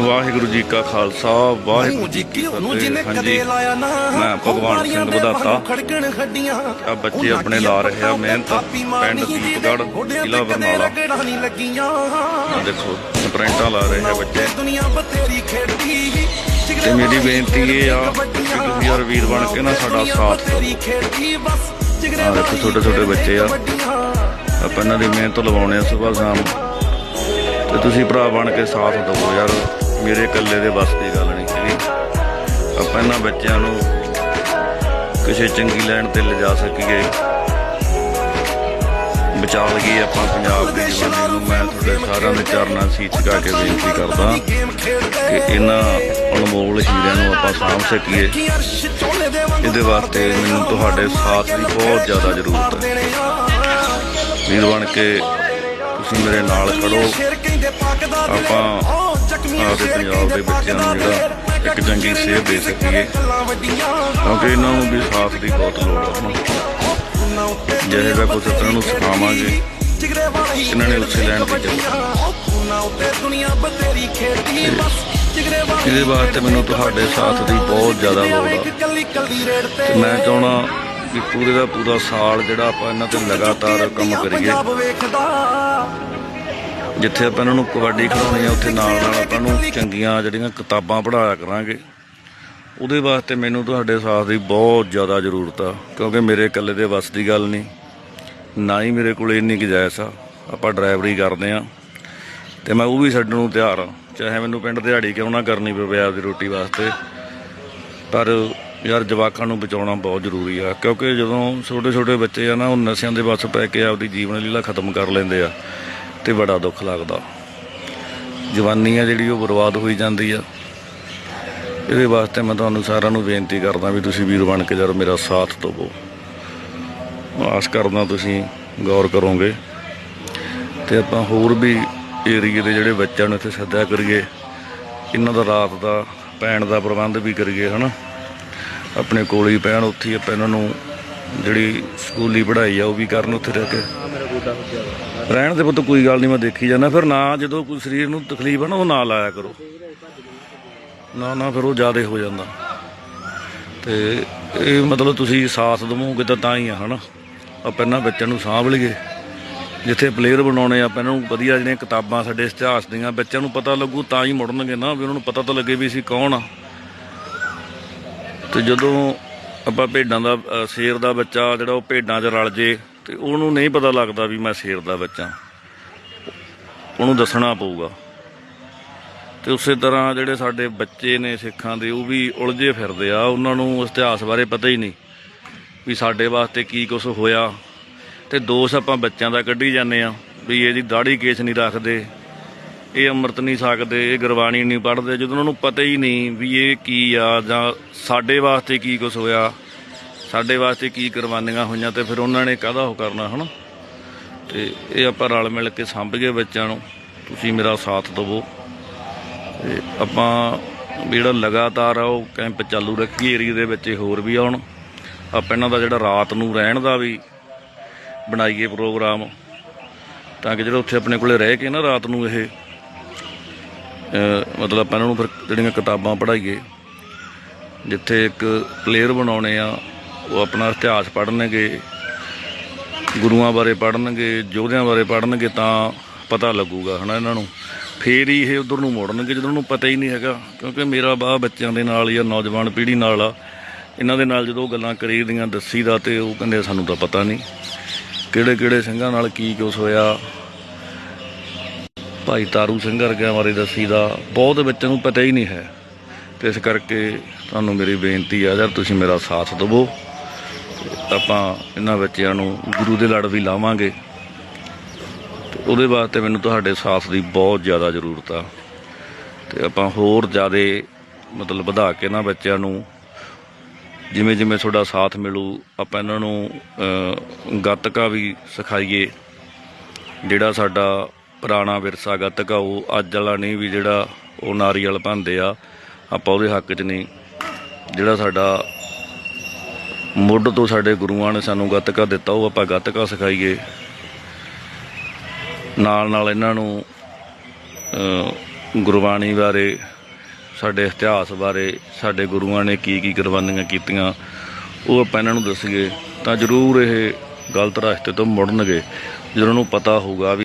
ਵਾਹਿਗੁਰੂ ਜੀ ਕਾ ਖਾਲਸਾ ਵਾਹਿਗੁਰੂ ਜੀ ਕੀ ਫਤਿਹ। ਹਾਂਜੀ। ਮੈਂ ਭਗਵਾਨ ਸਿੰਘ ਵਧਾਤਾ। ਆ ਬੱਚੇ ਆਪਣੇ ਲਾ ਰਹੇ ਆ ਮਿਹਨਤ। ਪਿੰਡ ਦੀਪਗੜ੍ਹ ਜ਼ਿਲ੍ਹਾ ਬਰਨਾਲਾ। ਦੇਖੋ ਸਪ੍ਰਿੰਟਾਂ ਲਾ ਰਹੇ ਆ ਬੱਚੇ। ਤੇ ਮੇਰੀ ਬੇਨਤੀ ਇਹ ਆ ਕਿ ਤੁਸੀਂ ਯਾਰ ਵੀਰ ਬਣ ਕੇ ਨਾ ਸਾਡਾ ਸਾਥ ਦਿਓ। ਦੇਖੋ ਛੋਟੇ ਛੋਟੇ ਬੱਚੇ ਆ। ਆਪਾਂ ਇਹਨਾਂ ਦੀ ਮਿਹਨਤ ਲਵਾਉਣੇ ਆ ਸਵੇਰ ਸ਼ਾਮ। ਤੇ ਤੁਸੀਂ ਭਰਾ ਬਣ ਕੇ ਸਾਥ ਦਿਓ ਯਾਰ। ਮੇਰੇ ਇਕੱਲੇ ਦੇ ਵੱਸ ਦੀ ਗੱਲ ਨਹੀਂ ਹੈਗੀ ਆਪਾਂ ਇਹਨਾਂ ਬੱਚਿਆਂ ਨੂੰ ਕਿਸੇ ਚੰਗੀ ਲੈਣ ਤੇ ਲਿਜਾ ਸਕੀਏ। ਬਚਾ ਲਈਏ ਆਪਾਂ ਪੰਜਾਬ ਦੀ ਜਵਾਨੀ ਨੂੰ। ਮੈਂ ਤੁਹਾਡੇ ਸਾਰਿਆਂ ਦੇ ਚਰਨਾਂ 'ਚ ਸੀਚ ਝੁਕਾ ਕੇ ਬੇਨਤੀ ਕਰਦਾ ਕਿ ਇਹਨਾਂ ਅਨਮੋਲ ਹੀਰਿਆਂ ਨੂੰ ਆਪਾਂ ਸਾਂਭ ਸਕੀਏ। ਇਹਦੇ ਵਾਸਤੇ ਮੈਨੂੰ ਤੁਹਾਡੇ ਸਾਥ ਦੀ ਬਹੁਤ ਜ਼ਿਆਦਾ ਜ਼ਰੂਰਤ ਹੈ। ਵੀਰ ਬਣ ਕੇ ਤੁਸੀਂ ਮੇਰੇ ਨਾਲ ਖੜੋ। ਆਪਾਂ ਆਪਦੇ ਪੰਜਾਬ ਦੇ ਬੱਚਿਆਂ ਨੂੰ ਜਿਹੜਾ ਇੱਕ ਚੰਗੀ ਸੇਧ ਦੇ ਸਕੀਏ। ਕਿਉਂਕਿ ਇਹਨਾਂ ਨੂੰ ਵੀ ਸਾਥ ਦੀ ਬਹੁਤ ਲੋੜ ਹੈ ਜਿਹੇ ਦਾ ਕੁਝ ਇਹਨਾਂ ਨੂੰ ਸਿਖਾਵਾਂਗੇ ਇਹਨਾਂ ਨੇ ਉਸੇ ਲੈਣ ਤੇ ਇਹਦੇ ਵਾਸਤੇ ਮੈਨੂੰ ਤੁਹਾਡੇ ਸਾਥ ਦੀ ਬਹੁਤ ਜ਼ਿਆਦਾ ਲੋੜ ਆ। ਤੇ। ਮੈਂ ਚਾਹਣਾ ਕਿ ਪੂਰੇ ਦਾ ਪੂਰਾ ਸਾਲ ਜਿਹੜਾ ਆਪਾਂ ਇਹਨਾਂ ਤੇ ਲਗਾਤਾਰ ਕੰਮ ਕਰੀਏ। ਜਿੱਥੇ ਆਪਾਂ ਇਹਨਾਂ ਨੂੰ ਕਬੱਡੀ ਖਿਡਾਉਣੀ ਆ, ਉੱਥੇ ਨਾਲ ਨਾਲ ਆਪਾਂ ਨੂੰ ਚੰਗੀਆਂ ਜਿਹੜੀਆਂ ਕਿਤਾਬਾਂ ਪੜ੍ਹਾਇਆ ਕਰਾਂਗੇ। ਉਹਦੇ ਵਾਸਤੇ ਮੈਨੂੰ ਤੁਹਾਡੇ ਸਾਥ ਦੀ ਬਹੁਤ ਜ਼ਿਆਦਾ ਜ਼ਰੂਰਤ ਆ, ਕਿਉਂਕਿ ਮੇਰੇ ਇਕੱਲੇ ਦੇ ਵੱਸ ਦੀ ਗੱਲ ਨਹੀਂ, ਨਾ ਹੀ ਮੇਰੇ ਕੋਲ ਇੰਨੀ ਗੁੰਜਾਇਸ਼ ਆ। ਆਪਾਂ ਡਰਾਈਵਰੀ ਕਰਦੇ ਆ ਤੇ ਮੈਂ ਉਹ ਵੀ ਛੱਡਣ ਨੂੰ ਤਿਆਰ ਆ, ਚਾਹੇ ਮੈਨੂੰ ਪਿੰਡ ਦਿਹਾੜੀ ਕਿਉਂ ਨਾ ਕਰਨੀ ਪਵੇ ਆਪਦੀ ਰੋਟੀ ਵਾਸਤੇ। ਪਰ ਯਾਰ ਜਵਾਕਾਂ ਨੂੰ ਬਚਾਉਣਾ ਬਹੁਤ ਜ਼ਰੂਰੀ ਆ, ਕਿਉਂਕਿ ਜਦੋਂ ਛੋਟੇ ਛੋਟੇ ਬੱਚੇ ਆ ਨਾ, ਉਹ ਨਸ਼ਿਆਂ ਦੇ ਵੱਸ ਪੈ ਕੇ ਆਪਦੀ ਜੀਵਨ ਲੀਲਾ ਖਤਮ ਕਰ ਲੈਂਦੇ ਆ। ਤੇ ਬੜਾ ਦੁੱਖ ਲੱਗਦਾ। ਜਵਾਨੀ ਆ ਜਿਹੜੀ ਉਹ ਬਰਬਾਦ ਹੋਈ ਜਾਂਦੀ ਆ। ਇਹਦੇ ਵਾਸਤੇ ਮੈਂ ਤੁਹਾਨੂੰ ਸਾਰਿਆਂ ਨੂੰ ਬੇਨਤੀ ਕਰਦਾ ਵੀ ਤੁਸੀਂ ਵੀਰ ਬਣ ਕੇ ਜਰ ਮੇਰਾ ਸਾਥ ਦਿਵੋ। ਆਸ ਕਰਦਾ ਤੁਸੀਂ ਗੌਰ ਕਰੋਗੇ। ਤੇ ਆਪਾਂ ਹੋਰ ਵੀ ਏਰੀਏ ਦੇ ਜਿਹੜੇ ਬੱਚਿਆਂ ਨੂੰ ਇੱਥੇ ਸੱਦਿਆ ਕਰੀਏ। ਇਹਨਾਂ ਦਾ ਰਾਤ ਦਾ ਪੈਣ ਦਾ ਪ੍ਰਬੰਧ ਵੀ ਕਰੀਏ, ਹਨਾ। ਆਪਣੇ ਕੋਲ ਹੀ ਪੈਣ ਉੱਥੇ ਹੀ ਆਪਾਂ ਇਹਨਾਂ ਨੂੰ ਜਿਹੜੀ ਸਕੂਲੀ ਪੜ੍ਹਾਈ ਆ ਉਹ ਵੀ ਕਰਨ ਉੱਥੇ ਰਹਿ ਕੇ। ਰਹਿਣ ਦੇ ਪੁੱਤ, ਕੋਈ ਗੱਲ ਨਹੀਂ, ਮੈਂ ਦੇਖੀ ਜਾਂਦਾ। ਫਿਰ ਨਾ ਜਦੋਂ ਕੋਈ ਸਰੀਰ ਨੂੰ ਤਕਲੀਫ ਹੈ ਨਾ, ਉਹ ਨਾ ਲਾਇਆ ਕਰੋ। ਨਾ ਨਾ, ਫਿਰ ਉਹ ਜ਼ਿਆਦਾ ਹੋ ਜਾਂਦਾ। ਤੇ ਇਹ ਮਤਲਬ ਤੁਸੀਂ ਸਾਥ ਦਵੋਗੇ ਤਾਂ ਤਾਂ ਹੀ ਆ, ਹਨਾ? ਆਪਾਂ ਇਹਨਾਂ ਬੱਚਿਆਂ ਨੂੰ ਸਾਂਭ ਲਈਏ। ਜਿੱਥੇ ਪਲੇਅਰ ਬਣਾਉਣੇ ਆ, ਆਪਾਂ ਇਹਨਾਂ ਨੂੰ ਵਧੀਆ ਜਿਹੜੀਆਂ ਕਿਤਾਬਾਂ ਸਾਡੇ ਇਤਿਹਾਸ ਦੀਆਂ ਬੱਚਿਆਂ ਨੂੰ ਪਤਾ ਲੱਗੂ, ਤਾਂ ਹੀ ਮੁੜਨਗੇ ਨਾ, ਵੀ ਉਹਨਾਂ ਨੂੰ ਪਤਾ ਤਾਂ ਲੱਗੇ ਵੀ ਅਸੀਂ ਕੌਣ ਆ। ਤੇ ਜਦੋਂ ਆਪਾਂ ਭੇਡਾਂ ਦਾ ਸ਼ੇਰ ਦਾ ਬੱਚਾ, ਜਿਹੜਾ ਉਹ ਭੇਡਾਂ 'ਚ ਰਲ ਜੇ ਤੇ ਉਹਨੂੰ ਨਹੀਂ ਪਤਾ ਲੱਗਦਾ ਵੀ ਮੈਂ ਸ਼ੇਰ ਦਾ ਬੱਚਾ। ਉਹਨੂੰ ਦੱਸਣਾ ਪਊਗਾ। ਤੇ ਉਸੇ ਤਰ੍ਹਾਂ ਜਿਹੜੇ ਸਾਡੇ ਬੱਚੇ ਨੇ ਸਿੱਖਾਂ ਦੇ, ਉਹ ਵੀ ਉਲਝੇ ਫਿਰਦੇ ਆ। ਉਹਨਾਂ ਨੂੰ ਇਤਿਹਾਸ ਬਾਰੇ ਪਤਾ ਹੀ ਨਹੀਂ ਵੀ ਸਾਡੇ ਵਾਸਤੇ ਕੀ ਕੁਝ ਹੋਇਆ। ਤੇ ਦੋਸ਼ ਆਪਾਂ ਬੱਚਿਆਂ ਦਾ ਕੱਢੀ ਜਾਂਦੇ ਆ ਵੀ ਇਹਦੀ ਦਾੜੀ ਕੇਸ ਨਹੀਂ ਰੱਖਦੇ, ਇਹ ਅੰਮ੍ਰਿਤ ਨਹੀਂ ਸਕਦੇ ਇਹ ਗੁਰਬਾਣੀ ਨਹੀਂ ਪੜ੍ਹਦੇ। ਜਦੋਂ ਉਹਨਾਂ ਨੂੰ ਪਤਾ ਹੀ ਨਹੀਂ ਵੀ ਇਹ ਕੀ ਆ ਜਾਂ ਸਾਡੇ ਵਾਸਤੇ ਕੀ ਕੁਝ ਹੋਇਆ ਸਾਡੇ ਵਾਸਤੇ ਕੀ ਕੁਰਬਾਨੀਆਂ ਹੋਈਆਂ ਤੇ ਫਿਰ ਉਹਨਾਂ ਨੇ ਕਾਹਦਾ ਉਹ ਕਰਨਾ, ਹਨਾ? ਤੇ ਇਹ ਆਪਾਂ ਰਲ ਮਿਲ ਕੇ ਸੰਭੀਏ ਬੱਚਿਆਂ ਨੂੰ। ਤੁਸੀਂ ਮੇਰਾ ਸਾਥ ਦਿਵੋ। ਤੇ ਆਪਾਂ ਵੀ ਜਿਹੜਾ ਲਗਾਤਾਰ ਆ, ਉਹ ਕੈਂਪ ਚਾਲੂ ਰੱਖੀਏ ਏਰੀਆ ਦੇ ਵਿੱਚ ਹੋਰ ਵੀ ਆਉਣ। ਆਪਾਂ ਇਹਨਾਂ ਦਾ ਜਿਹੜਾ ਰਾਤ ਨੂੰ ਰਹਿਣ ਦਾ ਵੀ ਬਣਾਈਏ ਪ੍ਰੋਗਰਾਮ, ਤਾਂ ਕਿ ਜਿਹੜਾ ਉੱਥੇ ਆਪਣੇ ਕੋਲੇ ਰਹਿ ਕੇ ਨਾ ਰਾਤ ਨੂੰ ਇਹ ਮਤਲਬ ਆਪਾਂ ਇਹਨਾਂ ਨੂੰ ਫਿਰ ਜਿਹੜੀਆਂ ਕਿਤਾਬਾਂ ਪੜ੍ਹਾਈਏ, ਜਿੱਥੇ ਇੱਕ ਪਲੇਅਰ ਬਣਾਉਣੇ ਆ ਉਹ ਆਪਣਾ ਇਤਿਹਾਸ ਪੜ੍ਹਨਗੇ, ਗੁਰੂਆਂ ਬਾਰੇ ਪੜ੍ਹਨਗੇ, ਯੋਧਿਆਂ ਬਾਰੇ ਪੜ੍ਹਨਗੇ ਤਾਂ ਪਤਾ ਲੱਗੂਗਾ, ਹਨਾ ਇਹਨਾਂ ਨੂੰ? ਫੇਰ ਹੀ ਇਹ ਉਧਰ ਨੂੰ ਮੋੜਨਗੇ, ਜਦੋਂ ਨੂੰ ਪਤਾ ਹੀ ਨਹੀਂ ਹੈਗਾ, ਕਿਉਂਕਿ ਮੇਰਾ ਬਾਹ ਬੱਚਿਆਂ ਦੇ ਨਾਲ ਜਾਂ ਨੌਜਵਾਨ ਪੀੜ੍ਹੀ ਨਾਲ ਆ। ਇਹਨਾਂ ਦੇ ਨਾਲ ਜਦੋਂ ਗੱਲਾਂ ਕਰੀਦੀਆਂ ਦੱਸੀਦਾ ਤੇ ਉਹ ਕਹਿੰਦੇ ਸਾਨੂੰ ਤਾਂ ਪਤਾ ਨਹੀਂ, ਕਿਹੜੇ ਕਿਹੜੇ ਸਿੰਘਾਂ ਨਾਲ ਕੀ ਕੁਛ ਹੋਇਆ। ਭਾਈ ਤਾਰੂ ਸਿੰਘ ਵਰਗਿਆਂ ਬਾਰੇ ਦੱਸੀਦਾ ਬਹੁਤ ਬੱਚਿਆਂ ਨੂੰ ਪਤਾ ਹੀ ਨਹੀਂ ਹੈ। ਤੇ ਇਸ ਕਰਕੇ ਤੁਹਾਨੂੰ ਮੇਰੀ ਬੇਨਤੀ ਆ, ਯਾਰ ਤੁਸੀਂ ਮੇਰਾ ਸਾਥ ਦਿਵੋ। ਆਪਾਂ ਇਹਨਾਂ ਬੱਚਿਆਂ ਨੂੰ ਗੁਰੂ ਦੇ ਲੜ ਵੀ ਲਾਵਾਂਗੇ। ਤੇ ਉਹਦੇ ਵਾਸਤੇ ਮੈਨੂੰ ਤੁਹਾਡੇ ਸਾਥ ਦੀ ਬਹੁਤ ਜ਼ਿਆਦਾ ਜ਼ਰੂਰਤ ਆ। ਤੇ ਆਪਾਂ ਹੋਰ ਜ਼ਿਆਦਾ ਮਤਲਬ ਵਧਾ ਕੇ ਨਾ ਬੱਚਿਆਂ ਨੂੰ ਜਿਵੇਂ ਜਿਵੇਂ ਤੁਹਾਡਾ ਸਾਥ ਮਿਲੂ, ਆਪਾਂ ਇਹਨਾਂ ਨੂੰ ਗੱਤਕਾ ਵੀ ਸਿਖਾਈਏ। ਜਿਹੜਾ ਸਾਡਾ ਪੁਰਾਣਾ ਵਿਰਸਾ ਗੱਤਕਾ, ਉਹ ਅੱਜ ਵਾਲਾ ਨਹੀਂ ਵੀ ਜਿਹੜਾ ਉਹ ਨਾਰੀਅਲ ਭੰਦੇ ਆ, ਆਪਾਂ ਉਹਦੇ ਹੱਕ 'ਚ ਨਹੀਂ। ਜਿਹੜਾ ਸਾਡਾ ਮੁੱਢ ਤੋਂ ਸਾਡੇ ਗੁਰੂਆਂ ਨੇ ਸਾਨੂੰ ਗੱਤਕਾ ਦਿੱਤਾ, ਉਹ ਆਪਾਂ ਗੱਤਕਾ ਸਿਖਾਈਏ। ਨਾਲ ਨਾਲ ਇਹਨਾਂ ਨੂੰ ਗੁਰਬਾਣੀ ਬਾਰੇ, ਸਾਡੇ ਇਤਿਹਾਸ ਬਾਰੇ, ਸਾਡੇ ਗੁਰੂਆਂ ਨੇ ਕੀ ਕੀ ਕੁਰਬਾਨੀਆਂ ਕੀਤੀਆਂ, ਉਹ ਆਪਾਂ ਇਹਨਾਂ ਨੂੰ ਦੱਸੀਏ, ਤਾਂ ਜ਼ਰੂਰ ਇਹ ਗਲਤ ਰਸਤੇ ਤੋਂ ਮੁੜਨਗੇ। ਜਿਹਨਾਂ ਨੂੰ ਪਤਾ ਹੋਊਗਾ ਵੀ